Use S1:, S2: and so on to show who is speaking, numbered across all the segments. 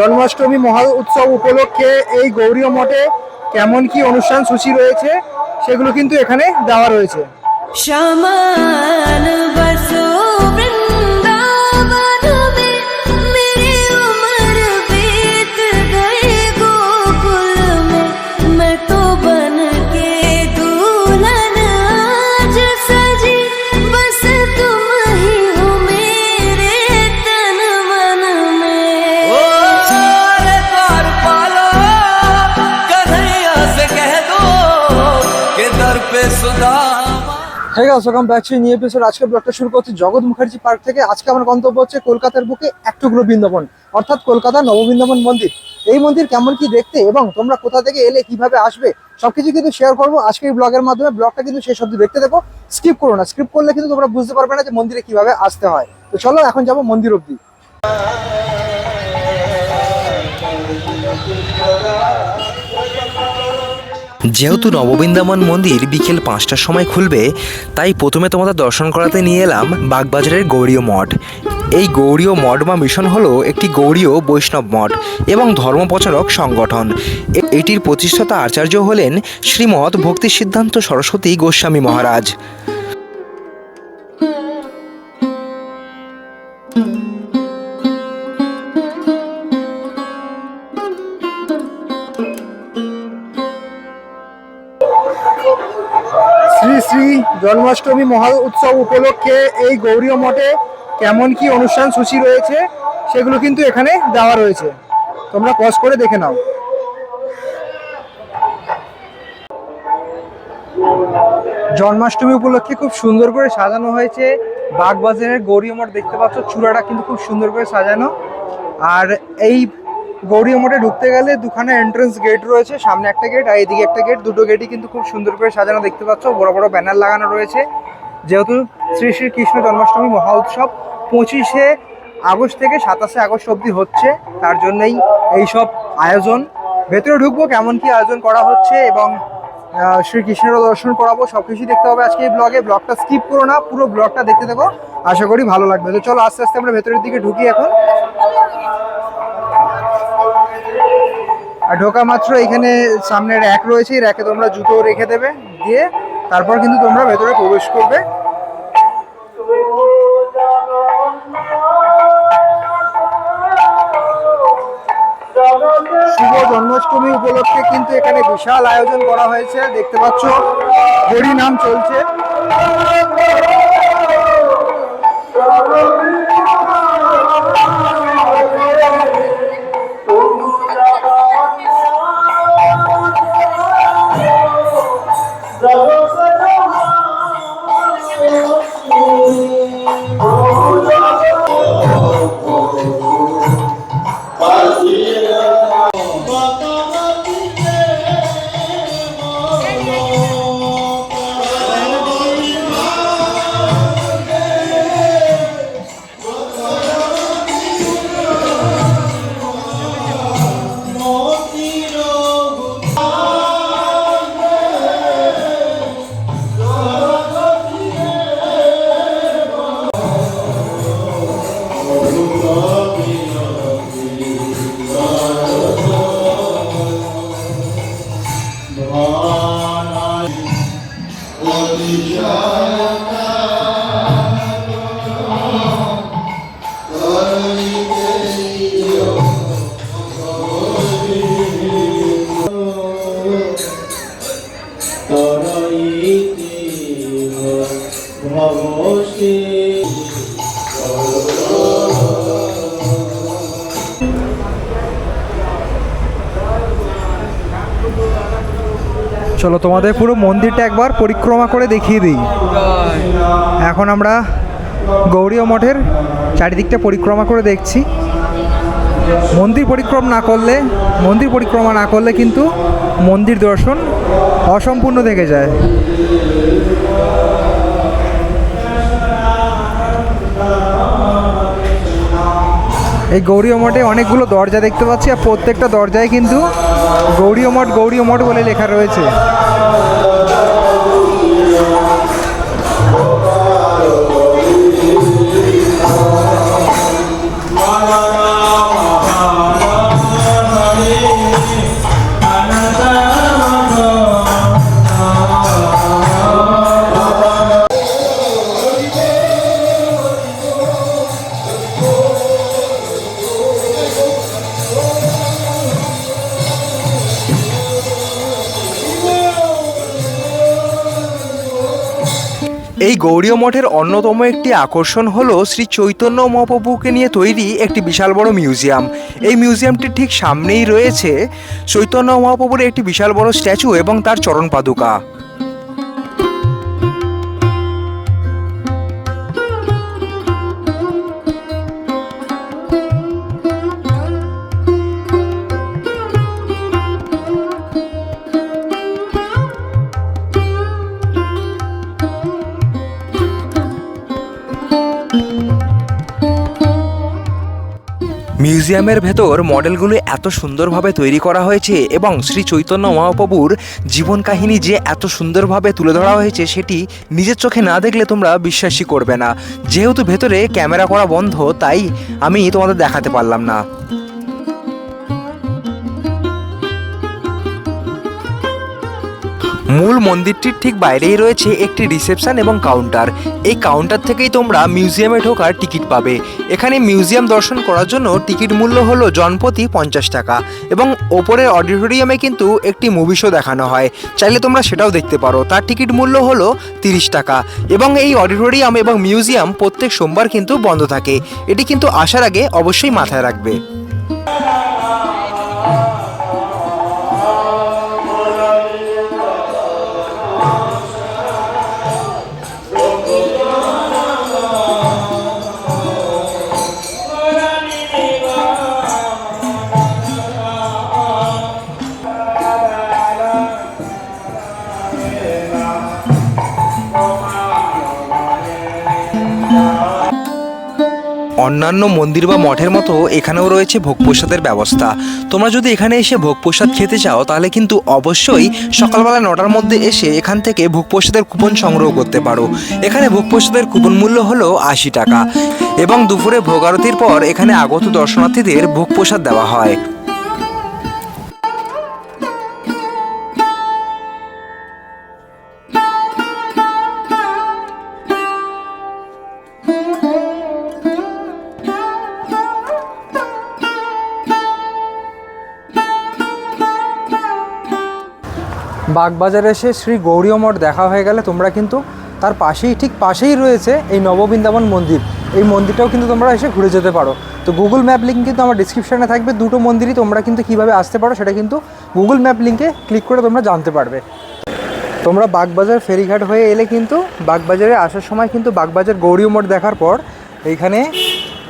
S1: জন্মাষ্টমী মহা উৎসব উপলক্ষে এই গৌরীয় মঠে কেমন কি অনুষ্ঠান সূচি রয়েছে, সেগুলো কিন্তু এখানে দেওয়া রয়েছে।
S2: সমান
S1: হ্যাঁ guys welcome back to new episode আজকে ব্লগটা শুরু করছি জগৎ মুখার্জি পার্ক থেকে। আজকে আমার গন্তব্য হচ্ছে কলকাতার বুকে এক টুকরো বৃন্দাবন, অর্থাৎ কলকাতার নববৃন্দাবন মন্দির। এই মন্দির কেমন কি দেখতে এবং তোমরা কোথা থেকে এলে, কীভাবে আসবে, সবকিছু কিন্তু শেয়ার করব আজকের ব্লগের মাধ্যমে। ব্লগটা কিন্তু শেষ অব্দি দেখতে দেখো স্কিপ করো না। স্কিপ করলে কিন্তু তোমরা বুঝতে পারবে না যে মন্দিরে কীভাবে আসতে হয়। তো চলো, এখন যাব মন্দির অব্দি
S3: যেহেতু নববৃন্দাবন মন্দির বিকেল পাঁচটার সময় খুলবে, তাই প্রথমে তোমাদের দর্শন করাতে নিয়ে এলাম বাগবাজারের গৌরীয় মঠ। এই গৌরীয় মঠ বা মিশন হল একটি গৌরীয় বৈষ্ণব মঠ এবং ধর্মপ্রচারক সংগঠন। এটির প্রতিষ্ঠাতা আচার্য হলেন শ্রীমৎ ভক্তি সিদ্ধান্ত সরস্বতী গোস্বামী মহারাজ।
S1: শ্রী শ্রী জন্মাষ্টমী মহা উৎসব উপলক্ষে এই গৌরীয় মঠে কেমন কি অনুষ্ঠান সূচি রয়েছে, সেগুলো কিন্তু এখানে দেওয়া রয়েছে। তোমরা পজ করে দেখে নাও। জন্মাষ্টমী উপলক্ষে খুব সুন্দর করে সাজানো হয়েছে। বাগবাজারের গৌরী মঠ দেখতে পাচ্ছ, চূড়াটা কিন্তু খুব সুন্দর করে সাজানো। আর এই গৌরী মঠে ঢুকতে গেলে দুখানে এন্ট্রান্স গেট রয়েছে সামনে একটা গেট আর এদিকে একটা গেট দুটো গেটই কিন্তু খুব সুন্দর করে সাজানো দেখতে পাচ্ছ। বড় বড় ব্যানার লাগানো রয়েছে। যেহেতু শ্রী শ্রী কৃষ্ণ জন্মাষ্টমী মহা উৎসব পঁচিশে আগস্ট থেকে সাতাশে আগস্ট অবধি হচ্ছে তার জন্যই এই সব আয়োজন। ভেতরে ঢুকবো কেমন কি আয়োজন করা হচ্ছে এবং আহ, শ্রীকৃষ্ণেরও দর্শন করাবো সব কিছুই দেখতে হবে আজকে এই ব্লগে ব্লগটা স্কিপ করো না পুরো ব্লগটা দেখতে থাকো। আশা করি ভালো লাগবে। তো চলো আস্তে আস্তে আমরা ভেতরের দিকে ঢুকি এখন। ঢোকা মাত্র এখানে সামনে র্যাক রয়েছে র্যাকে তোমরা জুতো রেখে দেবে দিয়ে তারপর কিন্তু তোমরা ভেতরে প্রবেশ করবে। শুভ জন্মাষ্টমী উপলক্ষে কিন্তু এখানে বিশাল আয়োজন করা হয়েছে, দেখতে পাচ্ছ হরি নাম চলছে চলো তোমাদের পুরো মন্দিরটা একবার পরিক্রমা করে দেখিয়ে দিই। এখন আমরা গৌরীয় মঠের চারিদিকটা পরিক্রমা করে দেখছি। মন্দির পরিক্রমা না করলে, মন্দির পরিক্রমা না করলে কিন্তু মন্দির দর্শন অসম্পূর্ণ থেকে যায়। এই গৌরীয় মঠে অনেকগুলো দরজা দেখতে পাচ্ছি, আর প্রত্যেকটা দরজায় কিন্তু গৌরীয় মঠ গৌরীয় মঠ বলে লেখা রয়েছে। Amém.
S3: এই গৌরীয় মঠের অন্যতম একটি আকর্ষণ হল শ্রী চৈতন্য মহাপ্রভুকে নিয়ে তৈরি একটি বিশাল বড় মিউজিয়াম। এই মিউজিয়ামটির ঠিক সামনেই রয়েছে চৈতন্য মহাপ্রভুর একটি বিশাল বড় স্ট্যাচু এবং তার চরণ পাদুকা। মিউজিয়ামের ভেতর মডেলগুলো এত সুন্দরভাবে তৈরি করা হয়েছে এবং শ্রী চৈতন্য মহাপ্রভুর জীবন কাহিনী যে এত সুন্দরভাবে তুলে ধরা হয়েছে সেটি নিজের চোখে না দেখলে তোমরা বিশ্বাসই করবে না। যেহেতু ভেতরে ক্যামেরা করা বন্ধ, তাই আমি তোমাদের দেখাতে পারলাম না। মূল মন্দিরটির ঠিক বাইরেই রয়েছে একটি রিসেপশন এবং কাউন্টার। এই কাউন্টার থেকেই তোমরা মিউজিয়ামে ঢোকার টিকিট পাবে। এখানে মিউজিয়াম দর্শন করার জন্য টিকিট মূল্য হলো জনপ্রতি পঞ্চাশ টাকা এবং ওপরের অডিটোরিয়ামে কিন্তু একটি মুভি শো দেখানো হয়। চাইলে তোমরা সেটাও দেখতে পারো। তার টিকিট মূল্য হলো তিরিশ টাকা এবং এই অডিটোরিয়াম এবং মিউজিয়াম প্রত্যেক সোমবার কিন্তু বন্ধ থাকে। এটি কিন্তু আসার আগে অবশ্যই মাথায় রাখবে। অন্যান্য মন্দির বা মঠের মতো এখানেও রয়েছে ভোগ প্রসাদের ব্যবস্থা। তোমরা যদি এখানে এসে ভোগ প্রসাদ খেতে চাও, তাহলে কিন্তু অবশ্যই সকালবেলা নটার মধ্যে এসে এখান থেকে ভোগ প্রসাদের কুপন সংগ্রহ করতে পারো। এখানে ভোগ প্রসাদের কুপন মূল্য হলো আশি টাকা। এবং দুপুরে ভোগ আরতির পর এখানে আগত দর্শনার্থীদের ভোগ প্রসাদ দেওয়া হয়।
S1: বাগবাজারে এসে শ্রী গৌরীয় মঠ দেখা হয়ে গেলে তোমরা কিন্তু তার পাশেই, ঠিক পাশেই রয়েছে এই নববৃন্দাবন মন্দির। এই মন্দিরটাও কিন্তু তোমরা এসে ঘুরে যেতে পারো। তো গুগল ম্যাপ লিঙ্ক কিন্তু আমার ডিসক্রিপশানে থাকবে। দুটো মন্দিরই তোমরা কিন্তু কীভাবে আসতে পারো সেটা কিন্তু গুগল ম্যাপ লিঙ্কে ক্লিক করে তোমরা জানতে পারবে। তোমরা বাগবাজার ফেরিঘাট হয়ে এলে কিন্তু বাগবাজারে আসার সময় কিন্তু বাগবাজার গৌরীয় মঠ দেখার পর এইখানে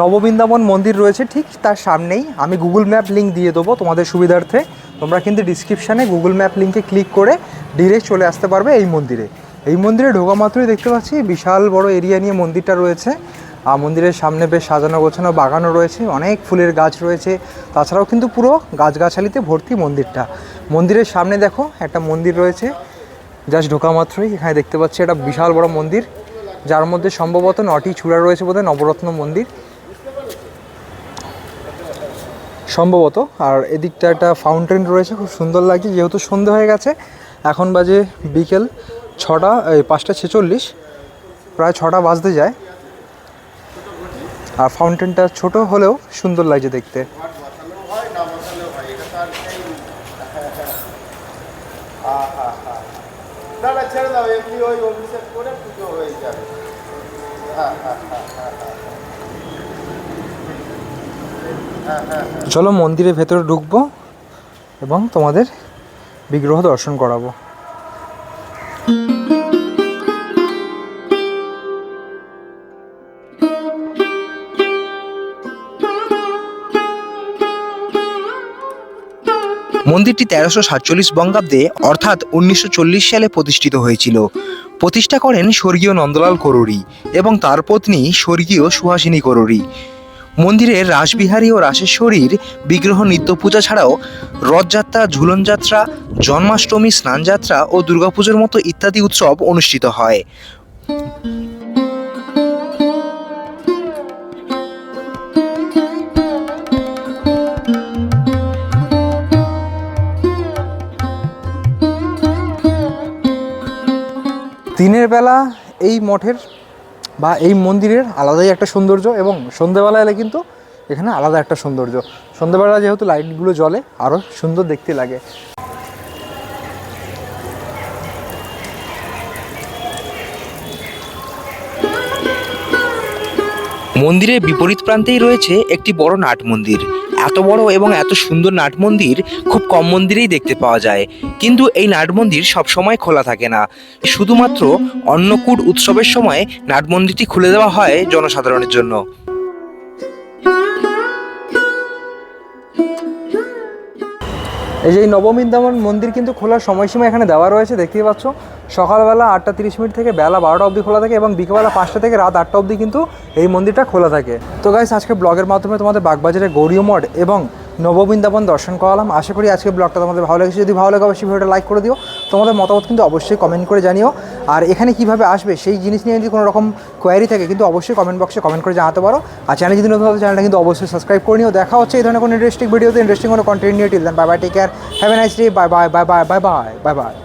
S1: নববৃন্দাবন মন্দির রয়েছে, ঠিক তার সামনেই। আমি গুগল ম্যাপ লিঙ্ক দিয়ে দেবো তোমাদের সুবিধার্থে। তোমরা কিন্তু ডিসক্রিপশানে গুগল ম্যাপ লিঙ্কে ক্লিক করে ডিরেক্ট চলে আসতে পারবে এই মন্দিরে। এই মন্দিরে ঢোকা মাত্রই দেখতে পাচ্ছি বিশাল বড় এরিয়া নিয়ে মন্দিরটা রয়েছে। আর মন্দিরের সামনে বেশ সাজানো গোছানো বাগানও রয়েছে, অনেক ফুলের গাছ রয়েছে। তাছাড়াও কিন্তু পুরো গাছগাছালিতে ভর্তি মন্দিরটা। মন্দিরের সামনে দেখো একটা মন্দির রয়েছে জাস্ট ঢোকা মাত্রই এখানে দেখতে পাচ্ছি একটা বিশাল বড় মন্দির, যার মধ্যে সম্ভবত নটি চূড়া রয়েছে বোধহয় নবরত্ন মন্দির। সম্ভবত। আর এদিকটা একটা ফাউন্টেন রয়েছে, খুব সুন্দর লাগছে, যেহেতু সন্ধে হয়ে গেছে। এখন বাজে বিকেল ছটা, এই পাঁচটা ছেচল্লিশ, প্রায় ছটা বাজতে যায়। আর ফাউন্টেনটা ছোট হলেও সুন্দর লাগছে দেখতে।
S4: না না ছেড়ে দাও, এমনি ওই অভিষেক করে পুজো হয়ে যাবে।
S1: চলো মন্দিরের ভেতরে ঢুকবো এবং তোমাদের বিগ্রহ দর্শন করাবো।
S3: মন্দিরটি তেরোশো সাতচল্লিশ বঙ্গাব্দে, অর্থাৎ উনিশশো চল্লিশ সালে প্রতিষ্ঠিত হয়েছিল। প্রতিষ্ঠা করেন স্বর্গীয় নন্দলাল করুরি এবং তার পত্নী স্বর্গীয় সুহাসিনী করুরি। মন্দিরের রাসবিহারী ও রাসেশ্বরীর বিগ্রহ নিত্য পূজা ছাড়াও রথযাত্রা, ঝুলনযাত্রা, জন্মাষ্টমী, স্নানযাত্রা ও দুর্গাপুজোর মতো ইত্যাদি উৎসব অনুষ্ঠিত হয়।
S1: দিনের বেলা এই মঠের বা এই মন্দিরের আলাদাই একটা সৌন্দর্য এবং সন্ধ্যেবেলা এলে কিন্তু এখানে আলাদা একটা সৌন্দর্য। সন্ধ্যেবেলা যেহেতু লাইটগুলো জ্বলে আরও সুন্দর দেখতে লাগে।
S3: মন্দিরের বিপরীত প্রান্তেই রয়েছে একটি বড় নাট মন্দির। এত বড় এবং এত সুন্দর নাট মন্দির খুব কম মন্দিরেই দেখতে পাওয়া যায়। কিন্তু এই নাট মন্দির সবসময় খোলা থাকে না। শুধুমাত্র অন্নকূট উৎসবের সময় নাট মন্দিরটি খুলে দেওয়া হয় জনসাধারণের জন্য।
S1: এই যে এই নববৃন্দাবন মন্দির কিন্তু খোলার সময়সীমা এখানে দেওয়া রয়েছে, দেখতেই পাচ্ছ। সকালবেলা আটটা তিরিশ মিনিট থেকে বেলা বারোটা অবধি খোলা থাকে এবং বিকেলবেলা পাঁচটা থেকে রাত আটটা অবধি কিন্তু এই মন্দিরটা খোলা থাকে। তো গাইস আজকে ব্লগের মাধ্যমে তোমাদের বাগবাজারের গৌরীয় মঠ এবং নববৃন্দাবন দর্শন করালাম। আশা করি আজকে ব্লগটা তোমাদের ভালো লেগেছে। যদি ভালো লাগে, অবশ্যই ভিডিওটা লাইক করে দিও। তোমাদের মতামত কিন্তু অবশ্যই কমেন্ট করে জানিও। আর এখানে কীভাবে আসবে সেই জিনিস নিয়ে যদি কোনো রকম কোয়ারি থাকে, কিন্তু অবশ্যই কমেন্ট বক্সে কমেন্ট করে জানাতে পারো। আর চ্যানেল যদি নতুন চ্যানেলটা কিন্তু অবশ্যই সাবস্ক্রাইব করে নিও। দেখা হচ্ছে এই ধরনের কোনো ইন্টারেস্টিং ভিডিওতে ইন্টারেস্টিং কোনো কন্টেন্ট নিয়ে। Till then bye bye take care have a nice day bye bye bye bye bye bye bye bye